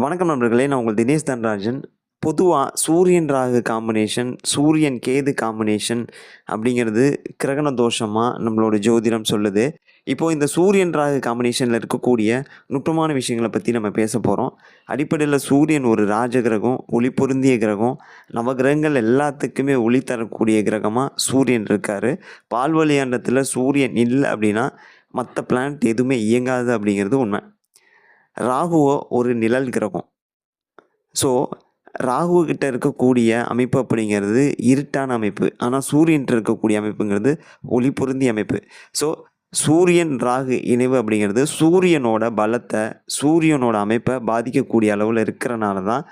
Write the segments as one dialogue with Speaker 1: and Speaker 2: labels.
Speaker 1: வணக்கம் நண்பர்களே நான் உங்கள் தினேஷ் தன்ராஜன். பொதுவாக சூரியன் ராகு காம்பினேஷன் சூரியன் கேது காம்பினேஷன் அப்படிங்கிறது கிரகண தோஷமாக நம்மளோட ஜோதிடம் சொல்லுது. இப்போது இந்த சூரியன் ராகு காம்பினேஷனில் இருக்கக்கூடிய நுட்பமான விஷயங்களை பற்றி நம்ம பேச போகிறோம் அடிப்படையில் சூரியன் ஒரு ராஜ கிரகம் ஒளி பொருந்திய கிரகம். நவகிரகங்கள் எல்லாத்துக்குமே ஒளி தரக்கூடிய கிரகமாக சூரியன் இருக்கார். பால்வழியாண்டத்தில் சூரியன் இல்லை அப்படின்னா மற்ற பிளானட் எதுவுமே இயங்காது அப்படிங்கிறது உண்மை. ராகுவோ ஒரு நிழல் கிரகம். ஸோ ராகு கிட்ட இருக்கக்கூடிய அமைப்பு அப்படிங்கிறது இருட்டான அமைப்பு. ஆனால் சூரியன்கிட்ட இருக்கக்கூடிய அமைப்புங்கிறது ஒளி பொருந்திய அமைப்பு. ஸோ சூரியன் ராகு இணைவு அப்படிங்கிறது சூரியனோட பலத்தை சூரியனோட அமைப்பை பாதிக்கக்கூடிய அளவில் இருக்கிறனால தான்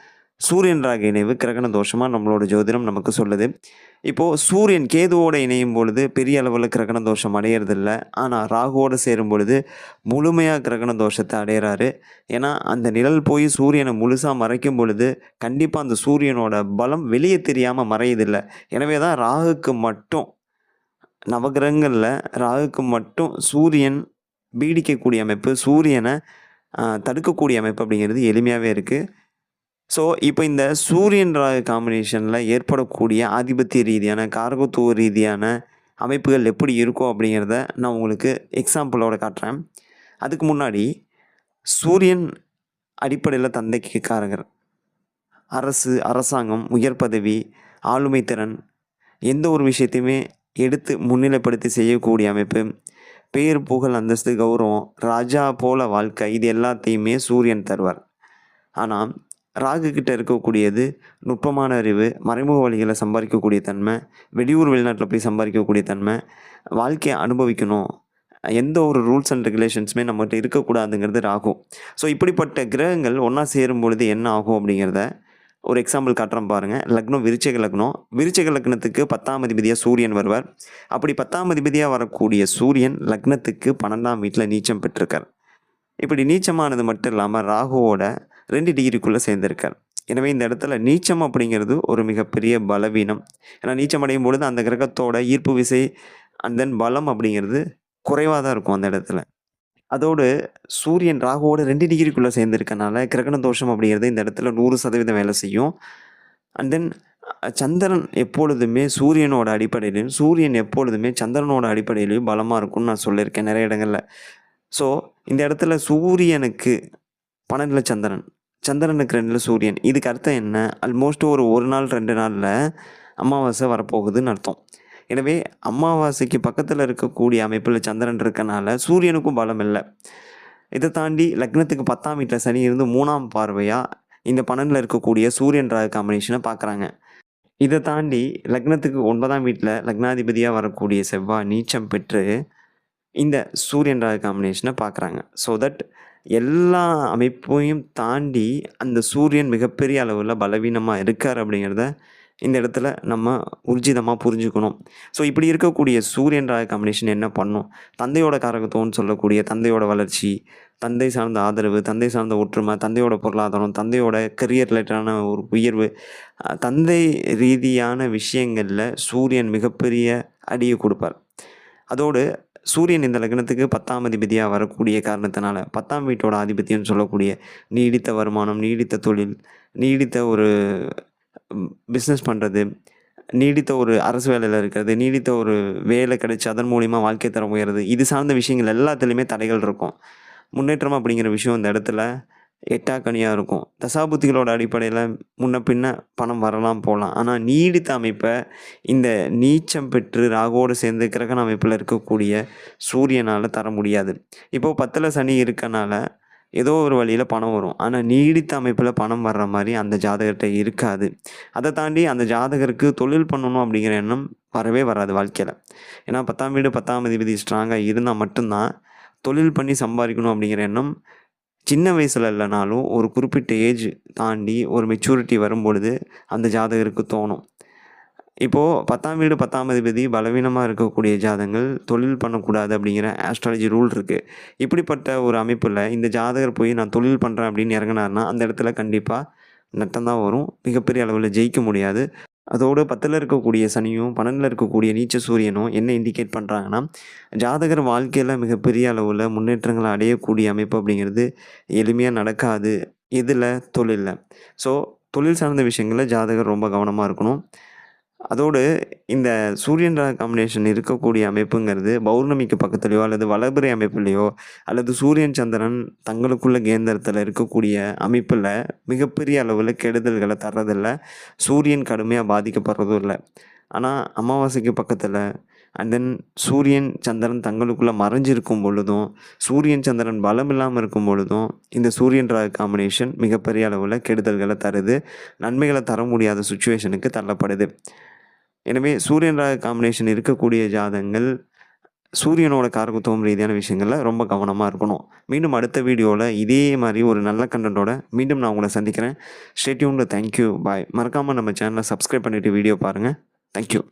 Speaker 1: சூரியன் ராகு இணைவு கிரகண தோஷமாக நம்மளோட ஜோதிடம் நமக்கு சொல்லுது. இப்போது சூரியன் கேதுவோடு இணையும் பொழுது பெரிய அளவில் கிரகண தோஷம் அடையிறதில்ல. ஆனால் ராகுவோடு சேரும் பொழுது முழுமையாக கிரகண தோஷத்தை அடையிறாரு. ஏன்னா அந்த நிழல் போய் சூரியனை முழுசாக மறைக்கும் பொழுது கண்டிப்பாக அந்த சூரியனோட பலம் வெளியே தெரியாமல் மறையுதில்லை. எனவே தான் ராகுக்கு மட்டும் நவகிரகங்களில் ராகுக்கு மட்டும் சூரியன் பீடிக்கக்கூடிய அமைப்பு சூரியனை தடுக்கக்கூடிய அமைப்பு அப்படிங்கிறது எளிமையாகவே இருக்குது ஸோ இப்போ இந்த சூரியன் ராகு காம்பினேஷனில் ஏற்படக்கூடிய ஆதிபத்திய ரீதியான காரகத்துவ ரீதியான அமைப்புகள் எப்படி இருக்கும் அப்படிங்கிறத நான் உங்களுக்கு எக்ஸாம்பிளோட காட்டுறேன். அதுக்கு முன்னாடி சூரியன் அடிப்படையில் தந்தைக்கு காரகர் அரசு அரசாங்கம் உயர் பதவி ஆளுமை திறன் எந்த ஒரு விஷயத்தையுமே எடுத்து முன்னிலைப்படுத்தி செய்யக்கூடிய அமைப்பு. பேர் புகழ் அந்தஸ்து கௌரவம் ராஜா போல வாழ்க்கை இது எல்லாத்தையுமே சூரியன் தருவார். ஆனால் ராகு கிட்ட இருக்கக்கூடியது நுட்பமான அறிவு மறைமுக வழிகளை சம்பாதிக்கக்கூடிய தன்மை வெளியூர் வெளிநாட்டில் போய் சம்பாதிக்கக்கூடிய தன்மை வாழ்க்கையை அனுபவிக்கணும். எந்த ஒரு ரூல்ஸ் அண்ட் ரெகுலேஷன்ஸுமே நம்மகிட்ட இருக்கக்கூடாதுங்கிறது ராகு. ஸோ இப்படிப்பட்ட கிரகங்கள் ஒன்றா சேரும் பொழுது என்ன ஆகும் அப்படிங்கிறத ஒரு எக்ஸாம்பிள் காட்டுறேன் பாருங்கள் லக்னம் விருச்சக லக்னம். விருச்சக லக்னத்துக்கு பத்தாம் அதிபதியாக சூரியன் வருவார். அப்படி பத்தாம் அதிபதியாக வரக்கூடிய சூரியன் லக்னத்துக்கு பன்னெண்டாம் வீட்டில் நீச்சம் பெற்றிருக்கார். இப்படி நீச்சமானது மட்டும் இல்லாமல் ராகுவோட ரெண்டு டிகிரிக்குள்ளே சேர்ந்திருக்கார். எனவே இந்த இடத்துல நீச்சம் அப்படிங்கிறது ஒரு மிகப்பெரிய பலவீனம். ஏன்னா நீச்சம் அடையும் பொழுது அந்த கிரகத்தோட ஈர்ப்பு விசை அண்ட் தென் பலம் அப்படிங்கிறது குறைவாக தான் இருக்கும் அந்த இடத்துல. அதோடு சூரியன் ராகுவோட ரெண்டு டிகிரிக்குள்ளே சேர்ந்துருக்கனால கிரகண தோஷம் அப்படிங்கிறது இந்த இடத்துல நூறு சதவீதம் வேலை செய்யும். அண்ட் தென் சந்திரன் எப்பொழுதுமே சூரியனோட அடிப்படையிலையும் சூரியன் எப்பொழுதுமே சந்திரனோட அடிப்படையிலையும் பலமாக இருக்கும்னு நான் சொல்லியிருக்கேன் நிறைய இடங்களில். ஸோ இந்த இடத்துல சூரியனுக்கு பன்னெண்டில் சந்திரன். சந்திரனுக்கு ரெண்டில் சூரியன். இதுக்கு அர்த்தம் என்ன? ஆல்மோஸ்ட் ஒரு ஒரு நாள் ரெண்டு நாளில் அமாவாசை வரப்போகுதுன்னு அர்த்தம். எனவே அமாவாசைக்கு பக்கத்தில் இருக்கக்கூடிய அமைப்பில் சந்திரன் இருக்கனால சூரியனுக்கும் பலம் இல்லை. இதை தாண்டி லக்னத்துக்கு பத்தாம் வீட்டில் சனி இருந்து மூணாம் பார்வையாக இந்த பன்னெண்டில் இருக்கக்கூடிய சூரியன் ராகு காம்பினேஷனை பார்க்குறாங்க. இதை தாண்டி லக்னத்துக்கு ஒன்பதாம் வீட்டில் லக்னாதிபதியாக வரக்கூடிய செவ்வாய் நீச்சம் பெற்று இந்த சூரியன் ராகு காம்பினேஷனை பார்க்குறாங்க. ஸோ தட் எல்லா அமைப்பையும் தாண்டி அந்த சூரியன் மிகப்பெரிய அளவில் பலவீனமாக இருக்கார் அப்படிங்கிறத இந்த இடத்துல நம்ம உர்ஜிதமாக புரிஞ்சுக்கணும். ஸோ இப்படி இருக்கக்கூடிய சூரியன் ராகு காம்பினேஷன் என்ன பண்ணும்? தந்தையோட காரகத்துவம்னு சொல்லக்கூடிய தந்தையோட வளர்ச்சி தந்தை சார்ந்த ஆதரவு தந்தை சார்ந்த ஒற்றுமை தந்தையோட பொருளாதாரம் தந்தையோட கரியர் ரிலேட்டடான ஒரு உயர்வு தந்தை ரீதியான விஷயங்களில் சூரியன் மிகப்பெரிய அடியை கொடுப்பார். அதோடு சூரியன் இந்த லக்னத்துக்கு பத்தாம் அதிபதியாக வரக்கூடிய காரணத்தினால பத்தாம் வீட்டோட ஆதிபத்தியம்னு சொல்லக்கூடிய நீடித்த வருமானம் நீடித்த தொழில் நீடித்த ஒரு பிஸ்னஸ் பண்ணுறது நீடித்த ஒரு அரசு வேலையில் இருக்கிறது நீடித்த ஒரு வேலை கிடைச்சி அதன் மூலிமா வாழ்க்கை தரம் உயர்றது இது சார்ந்த விஷயங்கள் எல்லாத்துலேயுமே தடைகள் இருக்கும். முன்னேற்றம் அப்படிங்கிற விஷயம் இந்த இடத்துல எட்டாக்கனியாக இருக்கும். தசாபுத்திகளோட அடிப்படையில் முன்ன பின்ன பணம் வரலாம் போகலாம் ஆனால் நீடித்த அமைப்பை இந்த நீச்சம் பெற்று ராகுவோடு சேர்ந்து கிரகண அமைப்பில் இருக்கக்கூடிய சூரியனால் தர முடியாது. இப்போது பத்தில் சனி இருக்கனால ஏதோ ஒரு வழியில் பணம் வரும். ஆனால் நீடித்த அமைப்பில் பணம் வர்ற மாதிரி அந்த ஜாதகர்கிட்ட இருக்காது. அதை தாண்டி அந்த ஜாதகருக்கு தொழில் பண்ணணும் அப்படிங்கிற எண்ணம் வரவே வராது வாழ்க்கையில். ஏன்னா பத்தாம் வீடு பத்தாம் அதிபதி ஸ்ட்ராங்காக இருந்தால் மட்டும்தான் தொழில் பண்ணி சம்பாதிக்கணும் அப்படிங்கிற எண்ணம் சின்ன வயசில் இல்லைனாலும் ஒரு குறிப்பிட்ட ஏஜ் தாண்டி ஒரு மெச்சூரிட்டி வரும்பொழுது அந்த ஜாதகருக்கு தோணும். இப்போது பத்தாம் வீடு பத்தாம் அதிபதி பலவீனமாக இருக்கக்கூடிய ஜாதகங்கள் தொழில் பண்ணக்கூடாது அப்படிங்கிற ஆஸ்ட்ராலஜி ரூல் இருக்குது இப்படிப்பட்ட ஒரு அமைப்பில் இந்த ஜாதகர் போய் நான் தொழில் பண்ணுறேன் அப்படின்னு இறங்கினார்னா அந்த இடத்துல கண்டிப்பாக நட்டம் தான் வரும். மிகப்பெரிய அளவில் ஜெயிக்க முடியாது. அதோடு பத்தில் இருக்கக்கூடிய சனியும் பன்னெண்டில் இருக்கக்கூடிய நீச்ச சூரியனும் என்ன இண்டிகேட் பண்ணுறாங்கன்னா ஜாதகர் வாழ்க்கையில் மிகப்பெரிய அளவில் முன்னேற்றங்களை அடையக்கூடிய அமைப்பு அப்படிங்கிறது எளிமையாக நடக்காது. இதில் தொழிலில். ஸோ தொழில் சார்ந்த விஷயங்களில் ஜாதகர் ரொம்ப கவனமாக இருக்கணும். அதோடு இந்த சூரியன் ராகு காம்பினேஷன் இருக்கக்கூடிய அமைப்புங்கிறது பௌர்ணமிக்கு பக்கத்துலேயோ அல்லது வளர்பிறை அமைப்புலேயோ அல்லது சூரியன் சந்திரன் தங்களுக்குள்ள கேந்திரத்தில் இருக்கக்கூடிய அமைப்பில் மிகப்பெரிய அளவில் கெடுதல்களை தர்றதில்ல. சூரியன் கடுமையாக பாதிக்கப்படுறதும் இல்லை. ஆனால் அமாவாசைக்கு பக்கத்தில் அண்ட் தென் சூரியன் சந்திரன் தங்களுக்குள்ளே மறைஞ்சிருக்கும் பொழுதும் சூரியன் சந்திரன் பலம் இல்லாமல் இருக்கும் பொழுதும் இந்த சூரியன் ராகு காம்பினேஷன் மிகப்பெரிய அளவில் கெடுதல்களை தருது. நன்மைகளை தர முடியாத சுச்சுவேஷனுக்கு தள்ளப்படுது. எனவே சூரியன் ராகு காம்பினேஷன் இருக்கக்கூடிய ஜாதகங்கள் சூரியனோட காரகத்துவம் ரீதியான விஷயங்களில் ரொம்ப கவனமாக இருக்கணும். மீண்டும் அடுத்த வீடியோவில் இதே மாதிரி ஒரு நல்ல கண்டென்ட்டோட மீண்டும் நான் உங்களை சந்திக்கிறேன். ஸ்டேட்யூனில் தேங்க்யூ பாய் மறக்காமல் நம்ம சேனலை சப்ஸ்கிரைப் பண்ணிவிட்டு வீடியோ பாருங்கள் தேங்க்யூ